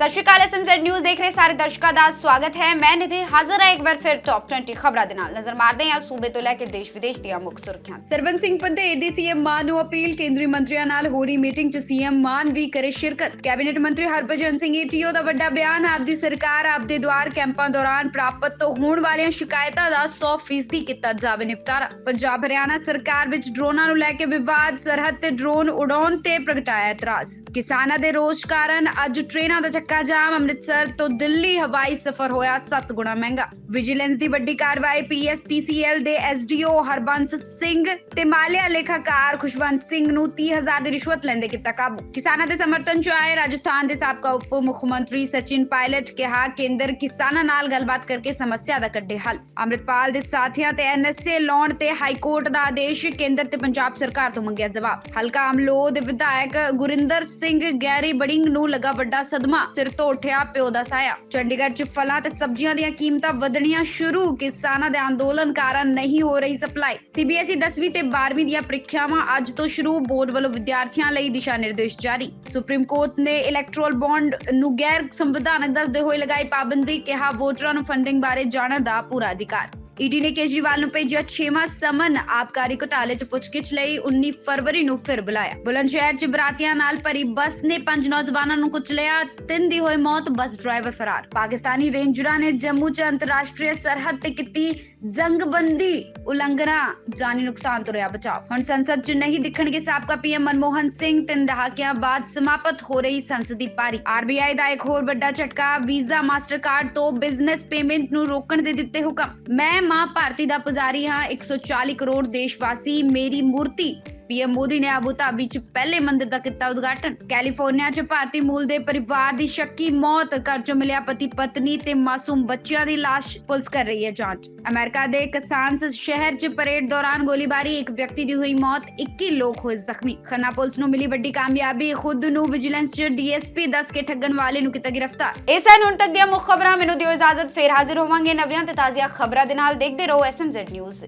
ਸਤਿ ਸ਼੍ਰੀ ਅਕਾਲ SMZ news ਦੇਖ ਰਹੇ ਸਾਰੇ ਦਰਸ਼ਕਾਂ ਦਾ ਸਵਾਗਤ ਹੈ। ਮੈਂ ਨਿਧੀ ਹਾਜ਼ਰ ਹਾਂ ਇੱਕ ਵਾਰ ਫਿਰ ਟੌਪ 20 ਖਬਰਾਂ ਦੇ ਨਾਲ। ਨਜ਼ਰ ਮਾਰਦੇ ਹਾਂ ਸੂਬੇ ਤੋਂ ਲੈ ਕੇ ਦੇਸ਼ ਵਿਦੇਸ਼ ਦੀਆਂ ਮੁੱਖ ਸੁਰਖੀਆਂ ਸਰਵੰਤ ਸਿੰਘ ਪੰਧੇਰ ਦੀ ਸੀਐਮ ਮਾਨ ਨੂੰ ਅਪੀਲ, ਕੇਂਦਰੀ ਮੰਤਰੀਆਂ ਨਾਲ ਹੋ ਰਹੀ ਮੀਟਿੰਗ 'ਚ ਸੀਐਮ ਮਾਨ ਵੀ ਕਰੇ ਸ਼ਿਰਕਤ। ਕੈਬਨਿਟ ਮੰਤਰੀ ਹਰਭਜਨ ਸਿੰਘ ਏਟੀਓ ਦਾ ਵੱਡਾ ਬਿਆਨ ਆਪ ਸਰਕਾਰ ਆਪਦੇ ਦੁਆਰ ਕੈਂਪਾਂ ਦੌਰਾਨ ਪ੍ਰਾਪਤ ਤੋਂ ਹੋਣ ਵਾਲੀਆਂ ਸ਼ਿਕਾਇਤਾਂ ਦਾ 100% ਕੀਤਾ ਜਾਵੇ ਨਿਪਟਾਰਾ। ਪੰਜਾਬ, ਹਰਿਆਣਾ ਸਰਕਾਰ ਵਿੱਚ ਡਰੋਨਾਂ ਨੂੰ ਲੈ ਕੇ ਵਿਵਾਦ, ਸਰਹੱਦ ਤੇ ਡਰੋਨ ਉਡਾਉਣ ਤੇ ਪ੍ਰਗਟਾਇਆ ਇਤਰਾਜ਼। ਕਿਸਾਨਾਂ ਦੇ ਰੋਸ ਕਾਰਨ ਅੱਜ ਟ੍ਰੇਨਾਂ ਦਾ ਚੱਕਾ ਜਾਮ, ਅੰਮ੍ਰਿਤਸਰ ਤੋਂ ਦਿੱਲੀ ਹਵਾਈ ਸਫ਼ਰ ਹੋਇਆ 7 ਗੁਣਾ ਮਹਿੰਗਾ। ਵਿਜੀਲੈਂਸ ਦੀ ਵੱਡੀ ਕਾਰਵਾਈ ਪੀਐਸਪੀਸੀਐਲ ਦੇ ਐਸਡੀਓ ਹਰਬੰਸ ਸਿੰਘ ਤੇ ਮਾਲਿਆ ਲੇਖਾਕਾਰ ਖੁਸ਼ਵੰਤ ਸਿੰਘ ਨੂੰ 30000 ਦੀ ਰਿਸ਼ਵਤ ਲੈਂਦੇ ਕੀਤਾ ਕਾਬੂ। ਕਿਸਾਨਾਂ ਦੇ ਸਮਰਥਨ ਚ ਆਏ ਰਾਜਸਥਾਨ ਦੇ ਸਾਬਕਾ ਉਪ ਮੁੱਖ ਮੰਤਰੀ ਸਚਿਨ ਪਾਇਲਟ ਕਿਹਾ, ਕੇਂਦਰ ਕਿਸਾਨਾਂ ਨਾਲ ਗੱਲਬਾਤ ਕਰਕੇ ਸਮੱਸਿਆ ਦਾ ਕੱਢੇ ਹੱਲ। ਅੰਮ੍ਰਿਤਪਾਲ ਦੇ ਸਾਥੀਆਂ ਤੇ ਐਨਐਸਏ ਲਾਉਣ ਤੇ ਹਾਈ ਕੋਰਟ ਦਾ ਆਦੇਸ਼, ਕੇਂਦਰ ਤੇ ਪੰਜਾਬ ਸਰਕਾਰ ਤੋਂ ਮੰਗਿਆ ਜਵਾਬ। ਹਲਕਾ ਅਮਲੋ ਦੇ ਵਿਧਾਇਕ ਗੁਰਿੰਦਰ ਸਿੰਘ ਗੈਰੀ ਬੜਿੰਗ ਨੂੰ ਲੱਗਾ ਵੱਡਾ ਸਦਮਾ। ਸਿਰ ਤੋਂ ਉੱਠਿਆ ਪਿਓ ਦਾ ਸਾਇਆ। ਚੰਡੀਗੜ੍ਹ 'ਚ ਫਲਾਂ ਤੇ ਸਬਜ਼ੀਆਂ ਦੀਆਂ ਕੀਮਤਾਂ ਵਧਣੀਆਂ ਸ਼ੁਰੂ। ਕਿਸਾਨਾਂ ਦੇ ਅੰਦੋਲਨ ਕਾਰਨ ਨਹੀਂ ਹੋ ਰਹੀ ਸਪਲਾਈ। ਸੀਬੀਐਸਈ 10ਵੀਂ ਤੇ 12ਵੀਂ ਦੀਆਂ ਪ੍ਰੀਖਿਆਵਾਂ ਅੱਜ ਤੋਂ ਸ਼ੁਰੂ। ਬੋਰਡ ਵੱਲੋਂ ਵਿਦਿਆਰਥੀਆਂ ਲਈ ਦਿਸ਼ਾ ਨਿਰਦੇਸ਼ ਜਾਰੀ। ਸੁਪਰੀਮ ਕੋਰਟ ਨੇ ਇਲੈਕਟ੍ਰੋਲ ਬੌਂਡ ਨੂੰ ਗੈਰ ਸੰਵਿਧਾਨਕ ਦੱਸਦੇ ਹੋਏ ਲਗਾਈ ਪਾਬੰਦੀ ਕਿਹਾ। ਵੋਟਰਾਂ ਨੂੰ ਫੰਡਿੰਗ ਬਾਰੇ ਜਾਣਨ ਦਾ ਪੂਰਾ ਅਧਿਕਾਰ। ਈਡੀ ਨੇ ਕੇਜਰੀਵਾਲ ਨੂੰ ਭੇਜਿਆ 6ਵਾਂ ਸਮਨ। ਆਬਕਾਰੀ ਘੁਟਾਲੇ 'ਚ ਪੁੱਛਗਿੱਛ ਲਈ 19 ਫਰਵਰੀ ਨੂੰ ਫਿਰ ਬੁਲਾਇਆ। ਬੁਲੰਦ 'ਚ ਬਰਾਤੀਆਂ ਨਾਲ ਭਰੀ ਬੱਸ ਨੇ ਪੰਜ ਨੌਜਵਾਨਾਂ ਨੂੰ ਕੁਚਲਿਆ ਤਿੰਨ ਦੀ ਹੋਈ ਮੌਤ, ਬੱਸ ਡਰਾਈਵਰ ਫਰਾਰ। ਪਾਕਿਸਤਾਨੀ ਰੇਂਜਰਾਂ ਨੇ ਜੰਮੂ 'ਚ ਅੰਤਰਰਾਸ਼ਟਰੀ ਸਰਹੱਦ ਤੇ ਕੀਤੀ ਜੰਗਬੰਦੀ। ਉਲੰਘਣਾ, ਜਾਨੀ ਨੁਕਸਾਨ ਤੋਂ ਰਿਹਾ ਬਚਾਓ ਹੁਣ ਸੰਸਦ 'ਚ ਨਹੀਂ ਦਿਖਣਗੇ ਸਾਬਕਾ ਪੀਐਮ ਮਨਮੋਹਨ ਸਿੰਘ। ਤਿੰਨ ਦਹਾਕਿਆਂ ਬਾਅਦ ਸਮਾਪਤ ਹੋ ਰਹੀ ਸੰਸਦੀ ਪਾਰੀ। ਆਰਬੀਆਈ ਦਾ ਇੱਕ ਹੋਰ ਵੱਡਾ ਝਟਕਾ, ਵੀਜ਼ਾ, ਮਾਸਟਰਕਾਰਡ ਤੋਂ ਬਿਜ਼ਨਸ ਪੇਮੈਂਟ ਨੂੰ ਰੋਕਣ ਦੇ ਦਿੱਤੇ ਹੁਕਮ। ਮੈਂ ਮਾਂ ਭਾਰਤੀ ਦਾ ਪੁਜਾਰੀ ਹਾਂ। 140 ਕਰੋੜ ਦੇਸ਼ਵਾਸੀ ਮੇਰੀ ਮੂਰਤੀ। ਪੀਐਮ ਮੋਦੀ ਨੇ ਆਬੂ ਧਾਬੀ 'ਚ ਪਹਿਲੇ ਮੰਦਿਰ ਦਾ ਕੀਤਾ ਉਦਘਾਟਨ। ਕੈਲੀਫੋਰਨੀਆ 'ਚ ਭਾਰਤੀ ਮੂਲ ਦੇ ਪਰਿਵਾਰ ਦੀ ਸ਼ੱਕੀ ਮੌਤ, ਘਰ ਚ ਮਿਲਿਆ ਪਤੀ ਪਤਨੀ ਤੇ ਮਾਸੂਮ ਬੱਚਿਆਂ ਦੀ ਲਾਸ਼ ਪੁਲਿਸ ਕਰ ਰਹੀ ਹੈ ਜਾਂਚ। ਅਮਰੀਕਾ ਦੇ ਕਸਾਨਸ ਸ਼ਹਿਰ 'ਚ ਪਰੇਡ ਦੌਰਾਨ ਗੋਲੀਬਾਰੀ, ਇੱਕ ਵਿਅਕਤੀ ਦੀ ਹੋਈ ਮੌਤ 21 ਲੋਕ ਹੋਏ ਜ਼ਖਮੀ। ਖੰਨਾ ਪੁਲਿਸ ਨੂੰ ਮਿਲੀ ਵੱਡੀ ਕਾਮਯਾਬੀ, ਖੁਦ ਨੂੰ ਵਿਜੀਲੈਂਸ 'ਚ ਡੀਐਸਪੀ ਦੱਸ ਕੇ ਠੱਗਣ ਵਾਲੇ ਨੂੰ ਕੀਤਾ ਗ੍ਰਿਫਤਾਰ। ਇਹ ਸਨ ਹੁਣ ਤੱਕ ਦੀਆਂ ਮੁੱਖ ਖਬਰਾਂ, ਮੈਨੂੰ ਦਿਓ ਇਜਾਜ਼ਤ, ਫੇਰ ਹਾਜ਼ਰ ਹੋਵਾਂਗੇ ਨਵੀਆਂ ਤੇ ਤਾਜ਼ੀਆਂ ਖਬਰਾਂ ਦੇ ਨਾਲ। ਦੇਖਦੇ ਰਹੋ ਐਸਐਮਜ਼ੈਡ ਨਿਊਜ਼